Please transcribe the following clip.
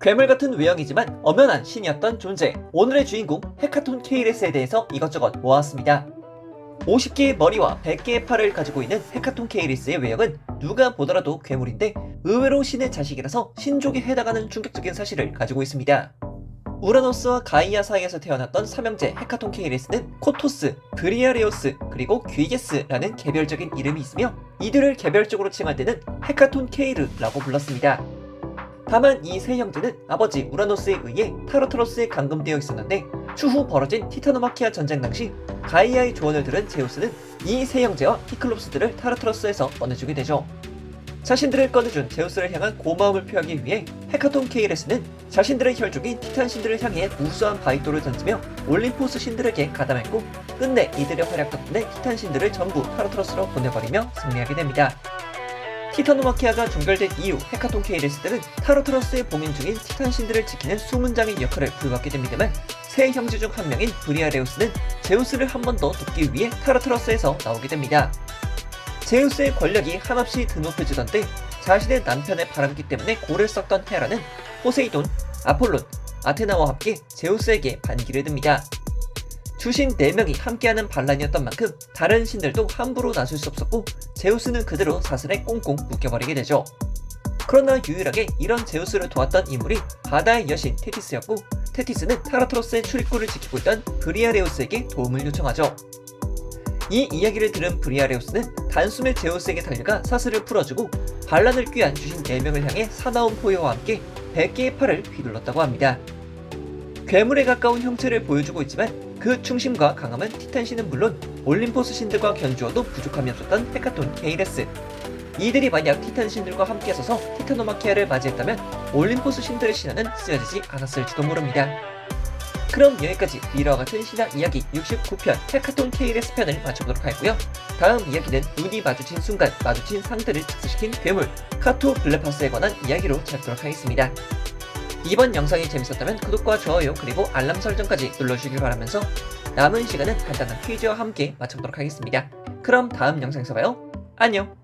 괴물 같은 외형이지만 엄연한 신이었던 존재. 오늘의 주인공 헤카톤 케이레스에 대해서 이것저것 모았습니다. 50개의 머리와 100개의 팔을 가지고 있는 헤카톤 케이리스의 외형은 누가 보더라도 괴물인데 의외로 신의 자식이라서 신족에 해당하는 충격적인 사실을 가지고 있습니다. 우라노스와 가이아 사이에서 태어났던 삼형제 헤카톤 케이리스는 코토스, 브리아레오스, 그리고 귀게스라는 개별적인 이름이 있으며 이들을 개별적으로 칭할 때는 헤카톤 케이르라고 불렀습니다. 다만 이 세 형제는 아버지 우라노스에 의해 타르타로스에 감금되어 있었는데 추후 벌어진 티타노마키아 전쟁 당시 가이아의 조언을 들은 제우스는 이 세 형제와 티클롭스들을 타르타로스에서 꺼내주게 되죠. 자신들을 꺼내준 제우스를 향한 고마움을 표하기 위해 헤카톤 케이레스는 자신들의 혈족인 티탄 신들을 향해 우수한 바이토를 던지며 올림포스 신들에게 가담했고 끝내 이들의 활약 덕분에 티탄 신들을 전부 타르타로스로 보내버리며 승리하게 됩니다. 티타노마키아가 종결된 이후 헤카톤 케이레스들은 타르타로스의 봉인 중인 티탄 신들을 지키는 수문장의 역할을 부여받게 됩니다만 세 형제 중 한 명인 브리아레우스는 제우스를 한 번 더 돕기 위해 타르타로스에서 나오게 됩니다. 제우스의 권력이 한없이 드높여지던데 자신의 남편의 바람기 때문에 골을 썩던 헤라는 포세이돈, 아폴론, 아테나와 함께 제우스에게 반기를 듭니다. 주신 4명이 함께하는 반란이었던 만큼 다른 신들도 함부로 나설 수 없었고 제우스는 그대로 사슬에 꽁꽁 묶여버리게 되죠. 그러나 유일하게 이런 제우스를 도왔던 인물이 바다의 여신 테티스였고 테티스는 타라토로스의 출입구를 지키고 있던 브리아레우스에게 도움을 요청하죠. 이 이야기를 들은 브리아레우스는 단숨에 제우스에게 달려가 사슬을 풀어주고 반란을 꾀한 주신 4명을 향해 사나운 포효와 함께 100개의 팔을 휘둘렀다고 합니다. 괴물에 가까운 형체를 보여주고 있지만 그 중심과 강함은 티탄 신은 물론 올림포스 신들과 견주어도 부족함이 없었던 헤카톤 케이레스. 이들이 만약 티탄 신들과 함께 서서 티타노마키아를 맞이했다면 올림포스 신들의 신화는 쓰여지지 않았을지도 모릅니다. 그럼 여기까지 이와 같은 신화 이야기 69편 헤카톤 케이레스 편을 마쳐보도록 하고요. 다음 이야기는 눈이 마주친 순간 마주친 상대를 특수시킨 괴물 카토 블레파스에 관한 이야기로 찾도록 하겠습니다. 이번 영상이 재밌었다면 구독과 좋아요 그리고 알람 설정까지 눌러주시길 바라면서 남은 시간은 간단한 퀴즈와 함께 마쳐보도록 하겠습니다. 그럼 다음 영상에서 봐요. 안녕!